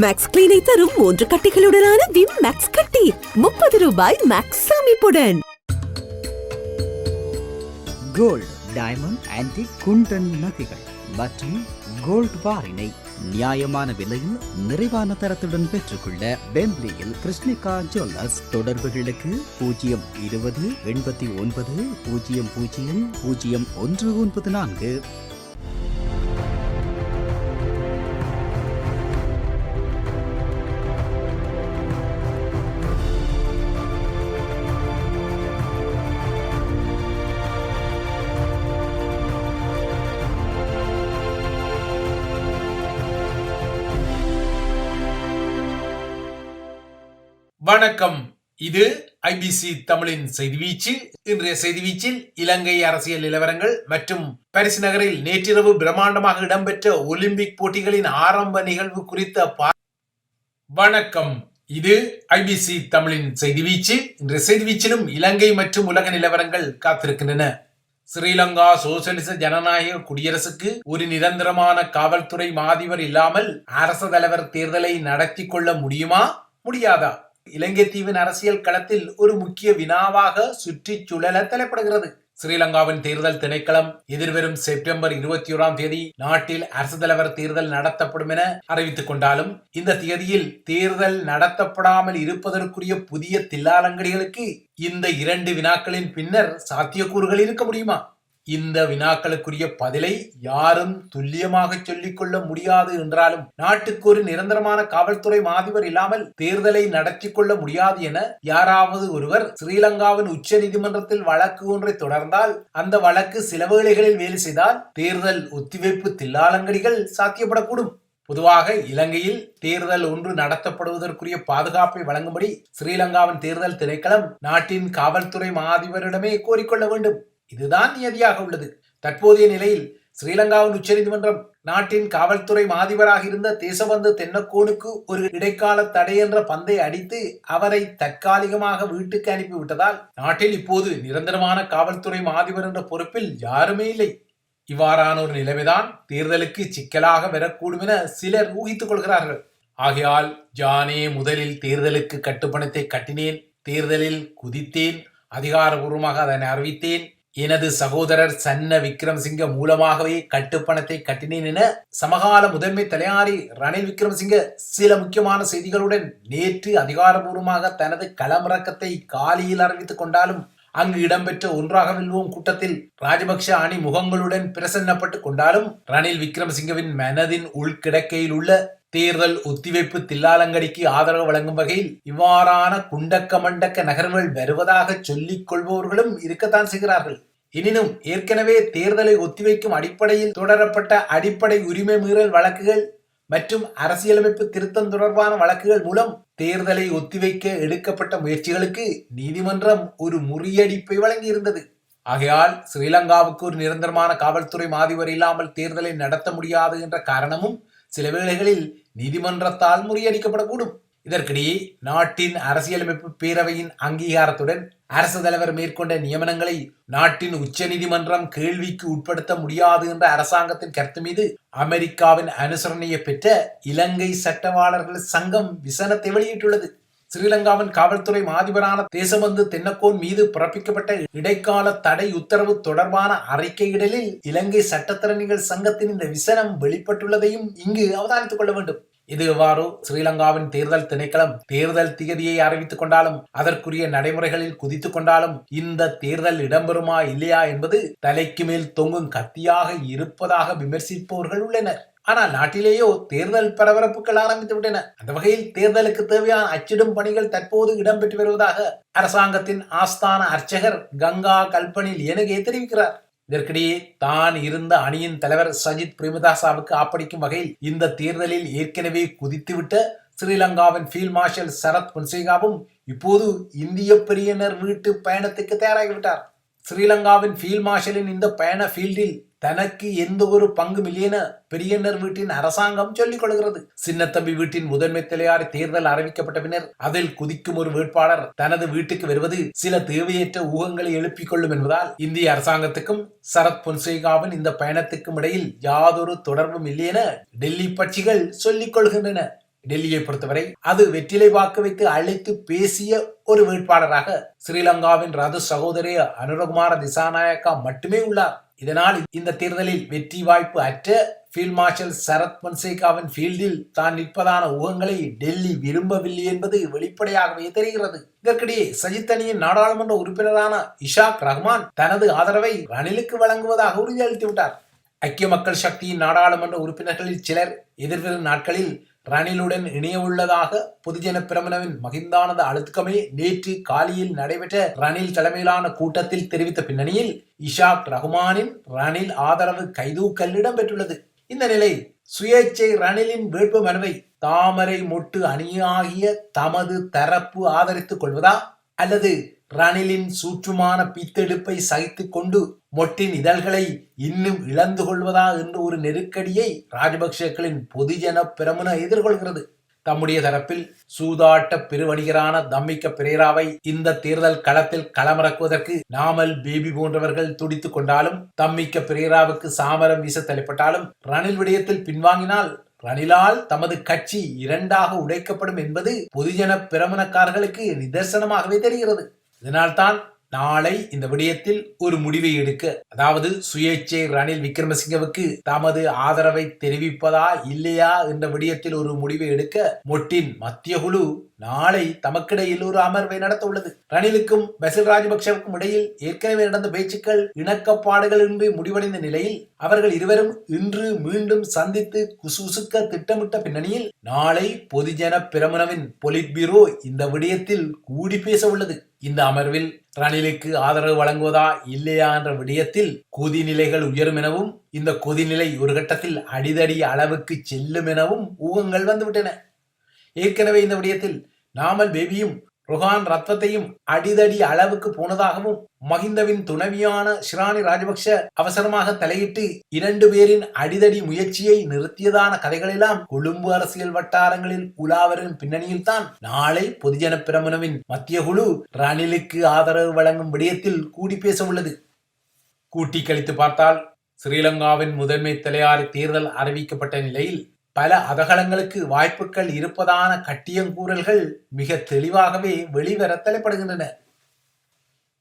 Maths கிளீனை தரும் மூன்று கட்டிகளுடனான Vim maths கட்டி. முப்பது ரூபாய் மேக்ஸ் அமைப்புடன் கோல்ட் டைமண்ட் ஆன்டிக் குண்டன் நகைகள் மற்றும் கோல்ட் பாரினை நியாயமான விலையில் நிறைவான தரத்துடன் பெற்றுக்கொள்ள பெம்ப்லியில் கிருஷ்ணிகா ஜுவல்லர்ஸ் தொடர்புகளுக்கு பூஜ்ஜியம் இருபது எண்பத்தி ஒன்பது பூஜ்ஜியம் பூஜ்ஜியம் பூஜ்ஜியம் ஒன்று ஒன்பது நான்கு. வணக்கம். இது ஐபிசி தமிழின் செய்தி வீச்சு. இன்றைய செய்தி வீச்சில் இலங்கை அரசியல் நிலவரங்கள் மற்றும் பாரிஸ் நகரில் நேற்றிரவு பிரம்மாண்டமாக இடம்பெற்ற ஒலிம்பிக் போட்டிகளின் ஆரம்ப நிகழ்வு குறித்த வணக்கம். இது ஐபிசி தமிழின் செய்தி வீச்சு. இன்றைய செய்தி வீச்சிலும் இலங்கை மற்றும் உலக நிலவரங்கள் காத்திருக்கின்றன. ஸ்ரீலங்கா சோசியலிச ஜனநாயக குடியரசுக்கு ஒரு நிரந்தரமான காவல்துறை மாதிவர் இல்லாமல் அரச தலைவர் தேர்தலை நடத்தி கொள்ள முடியுமா? முடியாதா? இலங்கை தீவின் அரசியல் களத்தில் ஒரு முக்கிய வினாவாக சுற்றி சுழல தலைப்படுகிறது. ஸ்ரீலங்காவின் தேர்தல் திணைக்களம் எதிர்வரும் செப்டம்பர் இருபத்தி ஓராம் தேதி நாட்டில் அரசு தலைவர் தேர்தல் நடத்தப்படும் என அறிவித்துக் கொண்டாலும் இந்த தேதியில் தேர்தல் நடத்தப்படாமல் இருப்பதற்குரிய புதிய தில்லாலங்கடிகளுக்கு இந்த இரண்டு வினாக்களின் பின்னர் சாத்தியக்கூறுகள் இருக்க முடியுமா? இந்த வினாக்களுக்குரிய பதிலை யாரும் துல்லியமாக சொல்லிக் கொள்ள முடியாது என்றாலும் நாட்டுக்கு ஒரு நிரந்தரமான காவல்துறை மாதிபர் இல்லாமல் தேர்தலை நடத்தி கொள்ள முடியாது என யாராவது ஒருவர் ஸ்ரீலங்காவின் உச்ச நீதிமன்றத்தில் வழக்கு ஒன்றை தொடர்ந்தால் அந்த வழக்கு சில வேளைகளில் வேலை செய்தால் தேர்தல் ஒத்திவைப்பு தில்லாலங்கடிகள் சாத்தியப்படக்கூடும். பொதுவாக இலங்கையில் தேர்தல் ஒன்று நடத்தப்படுவதற்குரிய பாதுகாப்பை வழங்கும்படி ஸ்ரீலங்காவின் தேர்தல் திணைக்களம் நாட்டின் காவல்துறை மாதிபரிடமே கோரிக்கொள்ள வேண்டும். இதுதான் நியதியாக உள்ளது. தற்போதைய நிலையில் ஸ்ரீலங்காவின் உச்சநீதிமன்றம் நாட்டின் காவல்துறை மாதிபராக இருந்த தேசபந்து தென்னக்கோனுக்கு ஒரு இடைக்கால தடை என்ற பந்தை அடித்து அவரை தற்காலிகமாக வீட்டுக்கு அனுப்பிவிட்டதால் நாட்டில் இப்போது நிரந்தரமான காவல்துறை மாதிபர் என்ற பொறுப்பில் யாருமே இல்லை. இவ்வாறான ஒரு நிலைமைதான் தேர்தலுக்கு சிக்கலாக வரக்கூடும் என சிலர் ஊகித்துக் கொள்கிறார்கள். ஆகையால் ஜானே முதலில் தேர்தலுக்கு கட்டுப்பணத்தை கட்டினேன் தேர்தலில் குதித்தேன் அதிகாரபூர்வமாக அதனை அறிவித்தேன் எனது சகோதரர் சன்ன விக்ரம்சிங்க மூலமாகவே கட்டுப்பணத்தை கட்டினேன் என சமகால முதன்மை தலையாரி ரணில் விக்ரமசிங்க சில முக்கியமான செய்திகளுடன் நேற்று அதிகாரபூர்வமாக தனது களமிறக்கத்தை காலியில் அறிவித்துக் கொண்டாலும் அங்கு இடம்பெற்ற ஒன்றாக வெல்வோம் கூட்டத்தில் ராஜபக்ஷ அணி முகங்களுடன் பிரசன்னப்பட்டுக் கொண்டாலும் ரணில் விக்ரமசிங்கவின் மனதின் உள்கிடக்கையில் உள்ள தேர்தல் ஒத்திவைப்பு தில்லாலங்கடிக்கு ஆதரவு வழங்கும் வகையில் இவ்வாறான குண்டக்க மண்டக்க நகர்வுகள் வருவதாக சொல்லிக் கொள்பவர்களும் இருக்கத்தான் செய்கிறார்கள். எனினும் ஏற்கனவே தேர்தலை ஒத்திவைக்கும் அடிப்படையில் தொடரப்பட்ட அடிப்படை உரிமை மீறல் வழக்குகள் மற்றும் அரசியலமைப்பு திருத்தம் தொடர்பான வழக்குகள் மூலம் தேர்தலை ஒத்திவைக்க எடுக்கப்பட்ட முயற்சிகளுக்கு நீதிமன்றம் ஒரு முறியடிப்பை வழங்கியிருந்தது. ஆகையால் ஸ்ரீலங்காவுக்கு ஒரு நிரந்தரமான காவல்துறை மாதிபர் இல்லாமல் தேர்தலை நடத்த முடியாது என்ற காரணமும் சில வேளைகளில் நீதிமன்றத்தால் முறியடிக்கப்படக்கூடும். இதற்கிடையே நாட்டின் அரசியலமைப்பு பேரவையின் அங்கீகாரத்துடன் அரசு தலைவர் மேற்கொண்ட நியமனங்களை நாட்டின் உச்ச நீதிமன்றம் கேள்விக்கு உட்படுத்த முடியாது என்ற அரசாங்கத்தின் கருத்து மீது அமெரிக்காவின் அனுசரணையை பெற்ற இலங்கை சட்டவாளர்கள் சங்கம் விசனத்தை வெளியிட்டுள்ளது. ஸ்ரீலங்காவின் காவல்துறை மாதிபரான தேசபந்து தென்னக்கோன் மீது பிறப்பிக்கப்பட்ட இடைக்கால தடை உத்தரவு தொடர்பான அறிக்கையிடலில் இலங்கை சட்டத்திறனிகள் சங்கத்தின் இந்த விசனம் வெளிப்பட்டுள்ளதையும் இங்கு அவதானித்துக் கொள்ள வேண்டும். இது எவ்வாறு? ஸ்ரீலங்காவின் தேர்தல் திணைக்களம் தேர்தல் திகதியை அறிவித்துக் கொண்டாலும் அதற்குரிய நடைமுறைகளில் குதித்துக் கொண்டாலும் இந்த தேர்தல் இடம்பெறுமா இல்லையா என்பது தலைக்கு மேல் தொங்கும் கத்தியாக இருப்பதாக விமர்சிப்பவர்கள் உள்ளனர். ஆனால் நாட்டிலேயோ தேர்தல் பரபரப்புகள் ஆரம்பித்து விட்டன. அந்த வகையில் தேர்தலுக்கு தேவையான அச்சிடும் பணிகள் தற்போது இடம்பெற்று வருவதாக அரசாங்கத்தின் ஆஸ்தான அர்ச்சகர் கங்கா கல்பனில் எனகே தெரிவிக்கிறார். இதற்கிடையே தான் இருந்த அணியின் தலைவர் சஜித் பிரேமதாசாவுக்கு ஆப்படிக்கும் வகையில் இந்த தேர்தலில் ஏற்கனவே குதித்துவிட்ட ஸ்ரீலங்காவின் ஃபீல்ட் மார்ஷல் சரத் பொன்சேகாவும் இப்போது இந்திய பெரியனர் வீட்டு பயணத்துக்கு தயாராகிவிட்டார். ஸ்ரீலங்காவின் ஃபீல்ட் மார்ஷலின் இந்த பயண ஃபீல்டில் தனக்கு எந்த ஒரு பங்கும் இல்லையென பெரியனர் வீட்டின் அரசாங்கம் சொல்லிக் கொள்கிறது. சின்னத்தம்பி வீட்டின் முதன்மை தலையார் தேர்தல் அறிவிக்கப்பட்ட பின்னர் அதில் குதிக்கும் ஒரு வேட்பாளர் தனது வீட்டுக்கு வருவது சில தேவையற்ற ஊகங்களை எழுப்பிக் கொள்ளும் என்பதால் இந்திய அரசாங்கத்துக்கும் சரத் பொன்சேகாவின் இந்த பயணத்துக்கும் இடையில் யாதொரு தொடர்பும் இல்லையென டெல்லி பட்சிகள் சொல்லிக் கொள்கின்றன. டெல்லியை பொறுத்தவரை அது வெற்றிலை வாக்கு வைத்து அழைத்து பேசிய ஒரு வேட்பாளராக ஸ்ரீலங்காவின் ரது சகோதரி அனுரகுமார திசாநாயக்கா மட்டுமே உள்ளார். இதனால் இந்த தேர்தலில் வெற்றி வாய்ப்பு அற்ற ஃபீல்ட் மார்ஷல் சரத் பொன்சேகாவின் ஃபீல்டில் தான் நிற்பதான ஊகங்களை டெல்லி விரும்பவில்லை என்பது வெளிப்படையாகவே தெரிகிறது. இதற்கிடையே சஜித் அணியின் நாடாளுமன்ற உறுப்பினரான இஷாக் ரஹ்மான் தனது ஆதரவை ரணிலுக்கு வழங்குவதாக உறுதியளித்துவிட்டார். ஐக்கிய மக்கள் சக்தியின் நாடாளுமன்ற உறுப்பினர்களில் சிலர் எதிர்வரும் நாட்களில் ரணிலுடன் இணைய உள்ளதாக பொதுஜன பிரமணவின் மகிந்தானந்த அழுத்தமே நேற்று காலியில் நடைபெற்ற ரணில் தலைமையிலான கூட்டத்தில் தெரிவித்த பின்னணியில் இஷாக் ரஹ்மானின் ரணில் ஆதரவு கைதூக்கல் இடம்பெற்றுள்ளது. இந்த நிலை சுயேட்சை ரணிலின் வேட்பு மனுவை தாமரை மொட்டு அணியாகிய தமது தரப்பு ஆதரித்துக் கொள்வதா? அல்லது ரணிலின் சூற்றுமான பித்தெடுப்பை சகித்து கொண்டு மொட்டின் இதழ்களை இன்னும் இழந்து கொள்வதா என்ற ஒரு நெருக்கடியை ராஜபக்சேக்களின் பொதுஜன பிரமுன எதிர்கொள்கிறது. தம்முடைய தரப்பில் சூதாட்ட பெருவணிகரான தம்மிக்க பிரேராவை இந்த தேர்தல் களத்தில் களமிறக்குவதற்கு நாமல் பேபி போன்றவர்கள் துடித்துக் கொண்டாலும் தம்மிக்க பிரேராவுக்கு சாமரம் வீச தலைப்பட்டாலும் ரணில் விடயத்தில் பின்வாங்கினால் ரணிலால் தமது கட்சி இரண்டாக உடைக்கப்படும் என்பது பொதுஜன பிரமணக்காரர்களுக்கு நிதர்சனமாகவே தெரிகிறது. இதனால்தான் நாளை இந்த விடயத்தில் ஒரு முடிவை எடுக்க அதாவது சுயேட்சை ரணில் விக்ரமசிங்கவுக்கு தமது ஆதரவை தெரிவிப்பதா இல்லையா என்ற விடயத்தில் ஒரு முடிவை எடுக்க மொட்டின் மத்திய குழு நாளை தமக்கிடையில் ஒரு அமர்வை நடத்த உள்ளது ரணிலுக்கும் பசில் ராஜபக்சவுக்கும் இடையில் ஏற்கனவே நடந்த பேச்சுக்கள் இணக்கப்பாடுகள் இன்றி முடிவடைந்த நிலையில் அவர்கள் இருவரும் இன்று மீண்டும் சந்தித்து குசுகுசுக்க திட்டமிட்ட பின்னணியில் நாளை பொதுஜன பிரமுனவின் பொலிட் பியூரோ இந்த விடயத்தில் கூடி பேச உள்ளது இந்த அமர்வில் ரணிலுக்கு ஆதரவு வழங்குவதா இல்லையா என்ற விடயத்தில் கொதிநிலைகள் உயரும் எனவும் இந்த கொதிநிலை ஒரு கட்டத்தில் அடிதடி அளவுக்கு செல்லும் எனவும் ஊகங்கள் வந்துவிட்டன. ஏற்கனவே இந்த விடயத்தில் நாமல் பேபியும் ருஹான் ரத்வத்தையும் அடிதடி அளவுக்கு போனதாகவும் மஹிந்தவின் துணைவியான ஷிராணி ராஜபக்ஷ அவசரமாக தலையிட்டு இரண்டு பேரின் அடிதடி முயற்சியை நிறுத்தியதான கதைகளெல்லாம் கொழும்பு அரசியல் வட்டாரங்களில் உலாவரின் பின்னணியில் தான் நாளை பொதுஜன பிரமுனவின் மத்திய குழு ரணிலுக்கு ஆதரவு வழங்கும் விடயத்தில் கூடி பேச உள்ளது. கூட்டி கழித்து பார்த்தால் ஸ்ரீலங்காவின் முதன்மை தலையாரி தேர்தல் அறிவிக்கப்பட்ட நிலையில் பல அதகலங்களுக்கு வாய்ப்புகள் இருப்பதான கட்டியங்கூறல்கள் மிக தெளிவாகவே வெளிவர தலைப்படுகின்றன.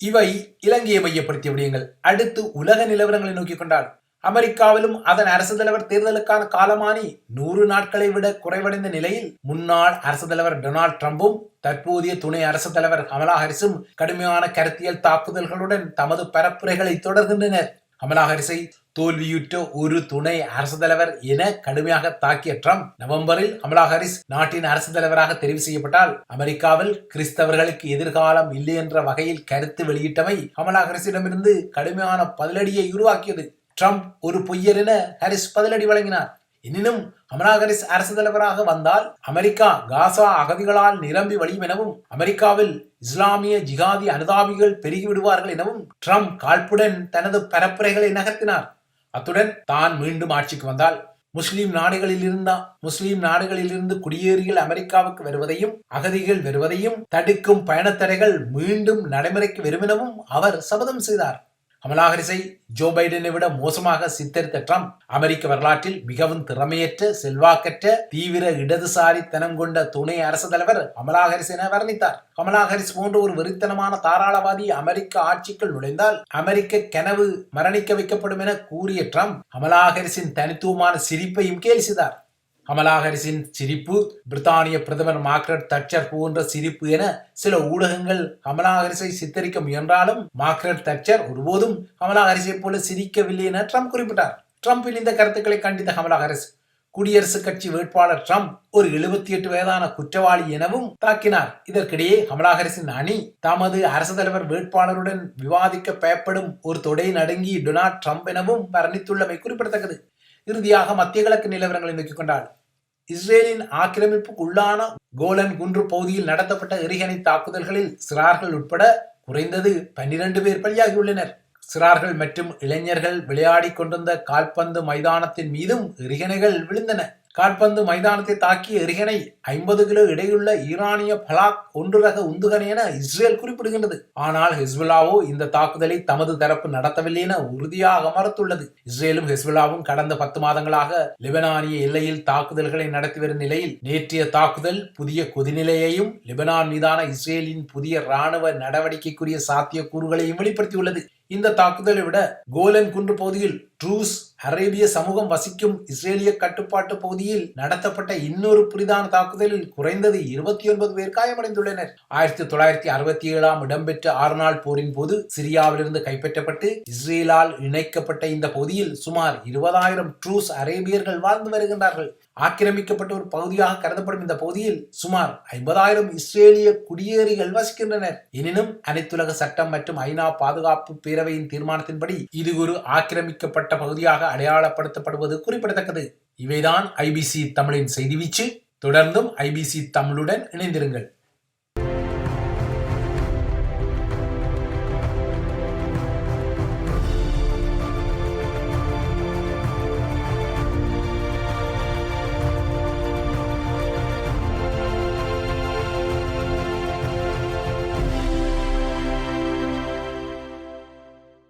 இவை இலங்கையை மையப்படுத்திய விடயங்கள் அடுத்து உலக நிலவரங்களை நோக்கிக் கொண்டால் அமெரிக்காவிலும் அதன் அரசு தலைவர் தேர்தலுக்கான காலமானி நூறு நாட்களை விட குறைவடைந்த நிலையில் முன்னாள் அரசு தலைவர் டொனால்ட் ட்ரம்பும் தற்போதைய துணை அரசு தலைவர் கமலா ஹாரிஸும் கடுமையான கருத்தியல் தாக்குதல்களுடன் தமது பரப்புரைகளை தொடர்கின்றனர். கமலாஹரிஸை தோல்வியுற்ற ஒரு துணை அரசு தலைவர் என கடுமையாக தாக்கிய ட்ரம்ப் நவம்பரில் கமலா ஹாரிஸ் நாட்டின் அரசு தலைவராக தெரிவு செய்யப்பட்டால் அமெரிக்காவில் கிறிஸ்தவர்களுக்கு எதிர்காலம் இல்லை என்ற வகையில் கருத்து வெளியிட்டவை கமலா ஹாரிஸிடமிருந்து கடுமையான பதிலடியை உருவாக்கியது. ட்ரம்ப் ஒரு பொய்யர் என ஹாரிஸ் பதிலடி வழங்கினார். எனினும் கமலா ஹாரிஸ் அரசு தலைவராக வந்தால் அமெரிக்கா காசா அகதிகளால் நிரம்பி வழியும் எனவும் அமெரிக்காவில் இஸ்லாமிய ஜிகாதி அனுதாபிகள் பெருகிவிடுவார்கள் எனவும் ட்ரம்ப் காழ்ப்புடன் தனது பரப்புரைகளை நகர்த்தினார். அத்துடன் தான் மீண்டும் ஆட்சிக்கு வந்தால் முஸ்லிம் நாடுகளில் இருந்த முஸ்லிம் நாடுகளில் இருந்து குடியேறிகள் அமெரிக்காவுக்கு வருவதையும் அகதிகள் வருவதையும் தடுக்கும் பயணத்தடைகள் மீண்டும் நடைமுறைக்கு வரும் எனவும் அவர் சபதம் செய்தார். கமலா ஹாரிஸை ஜோ பைடனை விட மோசமாக சித்தரித்த ட்ரம்ப் அமெரிக்க வரலாற்றில் மிகவும் திறமையற்ற செல்வாக்கற்ற தீவிர இடதுசாரித்தனம் கொண்ட துணை அரசு தலைவர் கமலா ஹாரிஸ் என வர்ணித்தார். கமலா ஹாரிஸ் போன்ற ஒரு வெறித்தனமான தாராளவாதி அமெரிக்க ஆட்சிக்குள் நுழைந்தால் அமெரிக்க கனவு மரணிக்க வைக்கப்படும் என கூறிய ட்ரம்ப் கமலா ஹாரிஸின் தனித்துவமான சிரிப்பையும் கேலி செய்தார். கமலா ஹாரிஸின் சிரிப்பு பிரித்தானிய பிரதமர் மார்க்ரெட் தட்சர் போன்ற சிரிப்பு என சில ஊடகங்கள் கமலா ஹாரிஸை சித்தரிக்க முயன்றாலும் மார்க்ரெட் தட்சர் ஒருபோதும் கமலா ஹாரிஸை போல சிரிக்கவில்லை என ட்ரம்ப் குறிப்பிட்டார். ட்ரம்பின் இந்த கருத்துக்களை கண்டித்த கமலா ஹாரிஸ் குடியரசுக் கட்சி வேட்பாளர் ட்ரம்ப் ஒரு எழுபத்தி எட்டு வயதான குற்றவாளி எனவும் தாக்கினார். இதற்கிடையே கமலா ஹாரிஸின் அணி தமது அரசு தலைவர் வேட்பாளருடன் விவாதிக்க பயப்படும் ஒரு தொடை நடுங்கி டொனால்ட் ட்ரம்ப் எனவும் வர்ணித்துள்ளமை குறிப்பிடத்தக்கது. இறுதியாக மத்திய கிழக்கு நிலவரங்களை நோக்கிக் கொண்டால் இஸ்ரேலின் ஆக்கிரமிப்புக்கு உள்ளான கோலன் குன்று பகுதியில் நடத்தப்பட்ட எரிகணை தாக்குதல்களில் சிறார்கள் உட்பட குறைந்தது பன்னிரண்டு பேர் பலியாகியுள்ளனர். சிறார்கள் மற்றும் இளைஞர்கள் விளையாடிக் கொண்டிருந்த கால்பந்து மைதானத்தின் மீதும் எரிகணைகள் விழுந்தன. கால்பந்து மைதானத்தை தாக்கிய எறிகணை ஐம்பது கிலோ இடையுள்ள ஈரானிய பலாக் ஒன்று ரக உந்துகணை என இஸ்ரேல் குறிப்பிடுகின்றது. ஆனால் ஹெஸ்புல்லாவோ இந்த தாக்குதலை தமது தரப்பு நடத்தவில்லை என உறுதியாக மறுத்துள்ளது. இஸ்ரேலும் ஹெஸ்புல்லாவும் கடந்த பத்து மாதங்களாக லெபனானிய எல்லையில் தாக்குதல்களை நடத்தி வரும் நிலையில் நேற்றைய தாக்குதல் புதிய கொதிநிலையையும் லெபனான் மீதான இஸ்ரேலின் புதிய ராணுவ நடவடிக்கைக்குரிய சாத்தியக்கூறுகளையும் வெளிப்படுத்தியுள்ளது. இந்த தாக்குதலை விட கோலன் குன்று பகுதியில் ட்ரூஸ் அரேபிய சமூகம் வசிக்கும் இஸ்ரேலிய கட்டுப்பாட்டு பகுதியில் நடத்தப்பட்ட இன்னொரு புரிதான தாக்குதலில் குறைந்தது இருபத்தி ஒன்பது பேர் காயமடைந்துள்ளனர். ஆயிரத்தி தொள்ளாயிரத்தி அறுபத்தி ஏழாம் இடம்பெற்ற ஆறு நாள் போரின் போது சிரியாவிலிருந்து கைப்பற்றப்பட்டு இஸ்ரேலால் இணைக்கப்பட்ட இந்த பகுதியில் சுமார் இருபதாயிரம் ட்ரூஸ் அரேபியர்கள் வாழ்ந்து வருகின்றார்கள். ஆக்கிரமிக்கப்பட்ட ஒரு பகுதியாக கருதப்படும் இந்த பகுதியில் சுமார் ஐம்பதாயிரம் இஸ்ரேலிய குடியேறிகள் வசிக்கின்றனர். எனினும் அனைத்துலக சட்டம் மற்றும் ஐநா பாதுகாப்பு பேரவையின் தீர்மானத்தின்படி இது ஒரு ஆக்கிரமிக்கப்பட்ட பகுதியாக அடையாளப்படுத்தப்படுவது குறிப்பிடத்தக்கது. இவைதான் ஐபிசி தமிழின் செய்தி வீச்சு. தொடர்ந்தும் ஐபிசி தமிழுடன் இணைந்திருங்கள்.